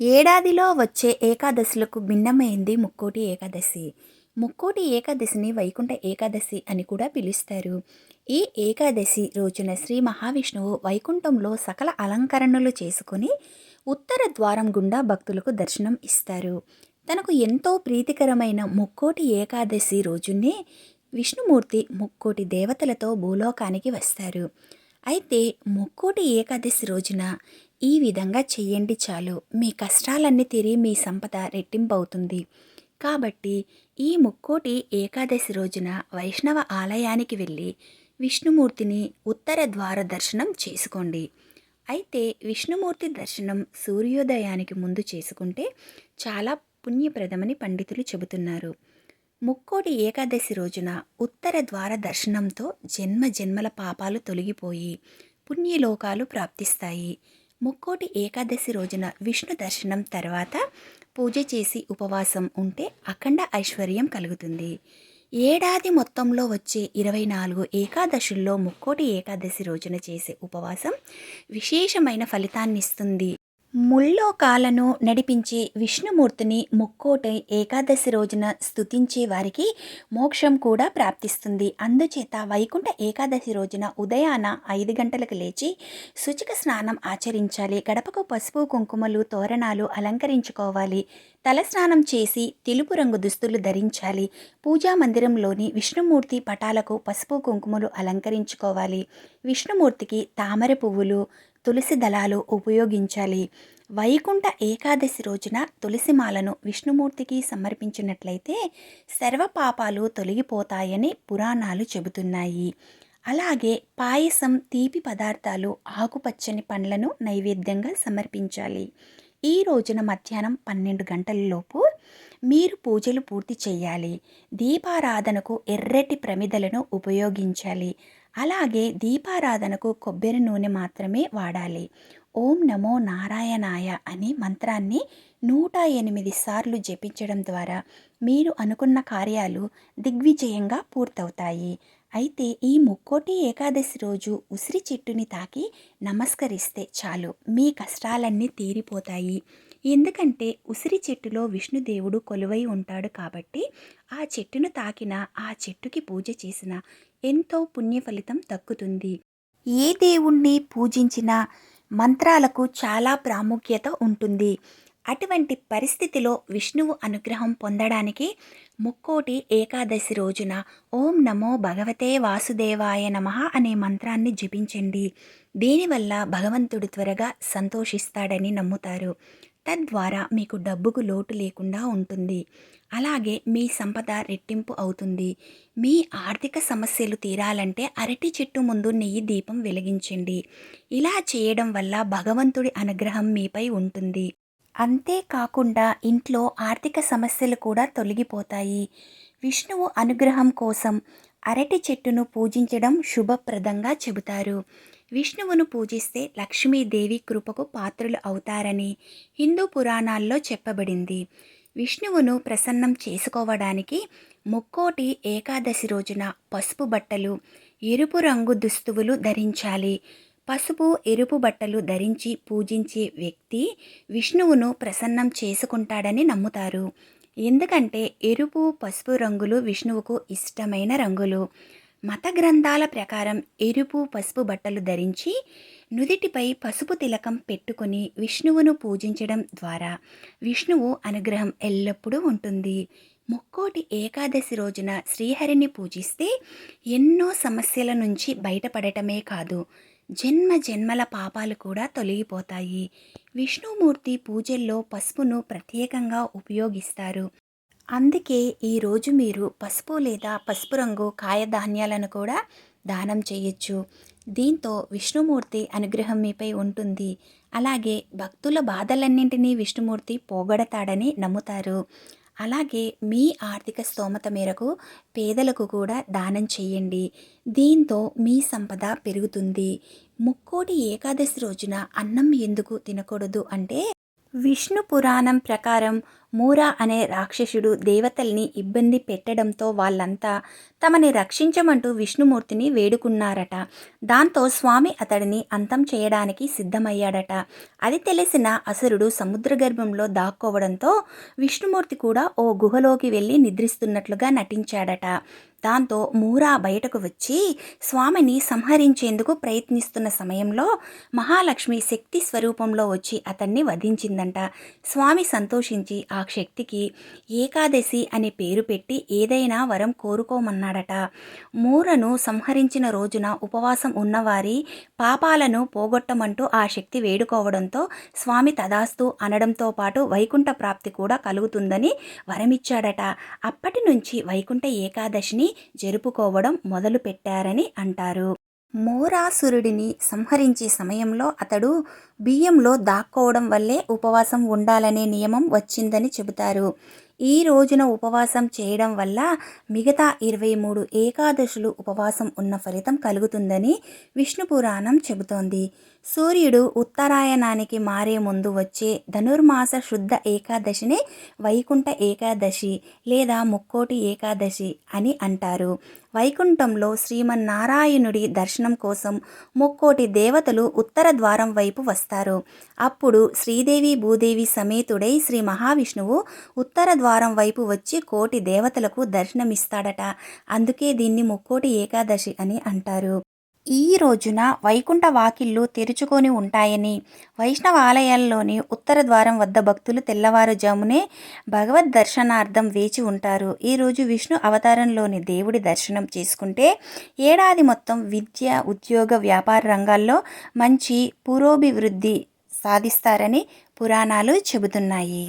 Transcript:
ఏడాదిలో వచ్చే ఏకాదశులకు భిన్నమైంది ముక్కోటి ఏకాదశి. ముక్కోటి ఏకాదశిని వైకుంఠ ఏకాదశి అని కూడా పిలుస్తారు. ఈ ఏకాదశి రోజున శ్రీ మహావిష్ణువు వైకుంఠంలో సకల అలంకరణలు చేసుకొని ఉత్తర ద్వారం గుండా భక్తులకు దర్శనం ఇస్తారు. తనకు ఎంతో ప్రీతికరమైన ముక్కోటి ఏకాదశి రోజునే విష్ణుమూర్తి ముక్కోటి దేవతలతో భూలోకానికి వస్తారు. అయితే ముక్కోటి ఏకాదశి రోజున ఈ విధంగా చెయ్యండి చాలు. మీ కష్టాలన్నీ తీరి మీ సంపద రెట్టింపవుతుంది. కాబట్టి ఈ ముక్కోటి ఏకాదశి రోజున వైష్ణవ ఆలయానికి వెళ్ళి విష్ణుమూర్తిని ఉత్తర ద్వార దర్శనం చేసుకోండి. అయితే విష్ణుమూర్తి దర్శనం సూర్యోదయానికి ముందు చేసుకుంటే చాలా పుణ్యప్రదమని పండితులు చెబుతున్నారు. ముక్కోటి ఏకాదశి రోజున ఉత్తర ద్వార దర్శనంతో జన్మ జన్మల పాపాలు తొలగిపోయి పుణ్యలోకాలు ప్రాప్తిస్తాయి. ముక్కోటి ఏకాదశి రోజున విష్ణు దర్శనం తర్వాత పూజ చేసి ఉపవాసం ఉంటే అఖండ ఐశ్వర్యం కలుగుతుంది. ఏడాది మొత్తంలో వచ్చే ఇరవై నాలుగు ఏకాదశుల్లో ముక్కోటి ఏకాదశి రోజున చేసే ఉపవాసం విశేషమైన ఫలితాన్ని ఇస్తుంది ముల్లోకాలను నడిపించే విష్ణుమూర్తిని ముక్కోటి ఏకాదశి రోజున స్థుతించే వారికి మోక్షం కూడా ప్రాప్తిస్తుంది. అందుచేత వైకుంఠ ఏకాదశి రోజున ఉదయాన ఐదు గంటలకు లేచి శుచిక స్నానం ఆచరించాలి. గడపకు పసుపు కుంకుమలు తోరణాలు అలంకరించుకోవాలి. తలస్నానం చేసి తెలుపు రంగు దుస్తులు ధరించాలి. పూజా మందిరంలోని విష్ణుమూర్తి పటాలకు పసుపు కుంకుమలు అలంకరించుకోవాలి. విష్ణుమూర్తికి తామర పువ్వులు తులసి దళాలు ఉపయోగించాలి. వైకుంఠ ఏకాదశి రోజున తులసిమాలను విష్ణుమూర్తికి సమర్పించినట్లయితే సర్వ పాపాలు తొలగిపోతాయని పురాణాలు చెబుతున్నాయి. అలాగే పాయసం తీపి పదార్థాలు ఆకుపచ్చని పండ్లను నైవేద్యంగా సమర్పించాలి. ఈ రోజున మధ్యాహ్నం పన్నెండు గంటలలోపు మీరు పూజలు పూర్తి చేయాలి. దీపారాధనకు ఎర్రటి ప్రమిదలను ఉపయోగించాలి. అలాగే దీపారాధనకు కొబ్బరి నూనె మాత్రమే వాడాలి. ఓం నమో నారాయణాయ అనే మంత్రాన్ని నూట ఎనిమిది సార్లు జపించడం ద్వారా మీరు అనుకున్న కార్యాలు దిగ్విజయంగా పూర్తవుతాయి. అయితే ఈ ముక్కోటి ఏకాదశి రోజు ఉసిరి చెట్టుని తాకి నమస్కరిస్తే చాలు. మీ కష్టాలన్నీ తీరిపోతాయి. ఎందుకంటే ఉసిరి చెట్టులో విష్ణుదేవుడు కొలువై ఉంటాడు కాబట్టి ఆ చెట్టును తాకిన ఆ చెట్టుకి పూజ చేసిన ఎంతో పుణ్య ఫలితం దక్కుతుంది. ఏ దేవుణ్ణి పూజించినా మంత్రాలకు చాలా ప్రాముఖ్యత ఉంటుంది. అటువంటి పరిస్థితిలో విష్ణువు అనుగ్రహం పొందడానికి ముక్కోటి ఏకాదశి రోజున ఓం నమో భగవతే వాసుదేవాయ నమ అనే మంత్రాన్ని జపించండి. దీనివల్ల భగవంతుడు త్వరగా సంతోషిస్తాడని నమ్ముతారు. తద్వారా మీకు డబ్బుకు లోటు లేకుండా ఉంటుంది. అలాగే మీ సంపద రెట్టింపు అవుతుంది. మీ ఆర్థిక సమస్యలు తీరాలంటే అరటి చెట్టు ముందు నెయ్యి దీపం వెలిగించండి. ఇలా చేయడం వల్ల భగవంతుడి అనుగ్రహం మీపై ఉంటుంది. అంతేకాకుండా ఇంట్లో ఆర్థిక సమస్యలు కూడా తొలగిపోతాయి. విష్ణువు అనుగ్రహం కోసం అరటి చెట్టును పూజించడం శుభప్రదంగా చెబుతారు. విష్ణువును పూజిస్తే లక్ష్మీదేవి కృపకు పాత్రులు అవుతారని హిందూ పురాణాల్లో చెప్పబడింది. విష్ణువును ప్రసన్నం చేసుకోవడానికి ముక్కోటి ఏకాదశి రోజున పసుపు బట్టలు ఎరుపు రంగు దుస్తువులు ధరించాలి. పసుపు ఎరుపు బట్టలు ధరించి పూజించే వ్యక్తి విష్ణువును ప్రసన్నం చేసుకుంటాడని నమ్ముతారు. ఎందుకంటే ఎరుపు పసుపు రంగులు విష్ణువుకు ఇష్టమైన రంగులు. మత గ్రంథాల ప్రకారం ఎరుపు పసుపు బట్టలు ధరించి నుదిటిపై పసుపు తిలకం పెట్టుకుని విష్ణువును పూజించడం ద్వారా విష్ణువు అనుగ్రహం ఎల్లప్పుడూ ఉంటుంది. ముక్కోటి ఏకాదశి రోజున శ్రీహరిని పూజిస్తే ఎన్నో సమస్యల నుంచి బయటపడటమే కాదు జన్మ జన్మల పాపాలు కూడా తొలగిపోతాయి. విష్ణుమూర్తి పూజల్లో పసుపును ప్రత్యేకంగా ఉపయోగిస్తారు. అందుకే ఈరోజు మీరు పసుపు లేదా పసుపు రంగు కాయధాన్యాలను కూడా దానం చేయొచ్చు. దీంతో విష్ణుమూర్తి అనుగ్రహం మీపై ఉంటుంది. అలాగే భక్తుల బాధలన్నింటినీ విష్ణుమూర్తి పోగొడతాడని నమ్ముతారు. అలాగే మీ ఆర్థిక స్తోమత మేరకు పేదలకు కూడా దానం చేయండి. దీంతో మీ సంపద పెరుగుతుంది. ముక్కోటి ఏకాదశి రోజున అన్నం ఎందుకు తినకూడదు అంటే విష్ణు పురాణం ప్రకారం మూరా అనే రాక్షసుడు దేవతల్ని ఇబ్బంది పెట్టడంతో వాళ్ళంతా తమని రక్షించమంటూ విష్ణుమూర్తిని వేడుకున్నారట. దాంతో స్వామి అతడిని అంతం చేయడానికి సిద్ధమయ్యాడట. అది తెలిసిన అసురుడు సముద్ర గర్భంలో దాక్కోవడంతో విష్ణుమూర్తి కూడా ఓ గుహలోకి వెళ్ళి నిద్రిస్తున్నట్లుగా నటించాడట. దాంతో మూరా బయటకు వచ్చి స్వామిని సంహరించేందుకు ప్రయత్నిస్తున్న సమయంలో మహాలక్ష్మి శక్తి స్వరూపంలో వచ్చి అతన్ని వధించిందంట. స్వామి సంతోషించి ఆ ఆ శక్తికి ఏకాదశి అనే పేరు పెట్టి ఏదైనా వరం కోరుకోమన్నాడట. మూరను సంహరించిన రోజున ఉపవాసం ఉన్నవారి పాపాలను పోగొట్టమంటూ ఆ శక్తి వేడుకోవడంతో స్వామి తదాస్తు అనడంతో పాటు వైకుంఠ ప్రాప్తి కూడా కలుగుతుందని వరమిచ్చాడట. అప్పటి నుంచి వైకుంఠ ఏకాదశిని జరుపుకోవడం మొదలుపెట్టారని అంటారు. మోరాసురుడిని సంహరించే సమయంలో అతడు బియ్యంలో దాక్కోవడం వల్లే ఉపవాసం ఉండాలనే నియమం వచ్చిందని చెబుతారు. ఈ రోజున ఉపవాసం చేయడం వల్ల మిగతా ఇరవై మూడు ఏకాదశులు ఉపవాసం ఉన్న ఫలితం కలుగుతుందని విష్ణు పురాణం చెబుతోంది. సూర్యుడు ఉత్తరాయణానికి మారే ముందు వచ్చే ధనుర్మాస శుద్ధ ఏకాదశిని వైకుంఠ ఏకాదశి లేదా ముక్కోటి ఏకాదశి అని అంటారు. వైకుంఠంలో శ్రీమన్నారాయణుడి దర్శనం కోసం ముక్కోటి దేవతలు ఉత్తర ద్వారం వైపు వస్తారు. అప్పుడు శ్రీదేవి భూదేవి సమేతుడై శ్రీ మహావిష్ణువు ఉత్తర ద్వారం వైపు వచ్చి కోటి దేవతలకు దర్శనమిస్తాడట. అందుకే దీన్ని ముక్కోటి ఏకాదశి అని అంటారు. ఈ రోజున వైకుంఠ వాకిళ్ళు తెరుచుకొని ఉంటాయని వైష్ణవ ఆలయాల్లోని ఉత్తర ద్వారం వద్ద భక్తులు తెల్లవారుజామునే భగవద్ దర్శనార్థం వేచి ఉంటారు. ఈరోజు విష్ణు అవతారంలోని దేవుడి దర్శనం చేసుకుంటే ఏడాది మొత్తం విద్య ఉద్యోగ వ్యాపార రంగాల్లో మంచి పురోభివృద్ధి సాధిస్తారని పురాణాలు చెబుతున్నాయి.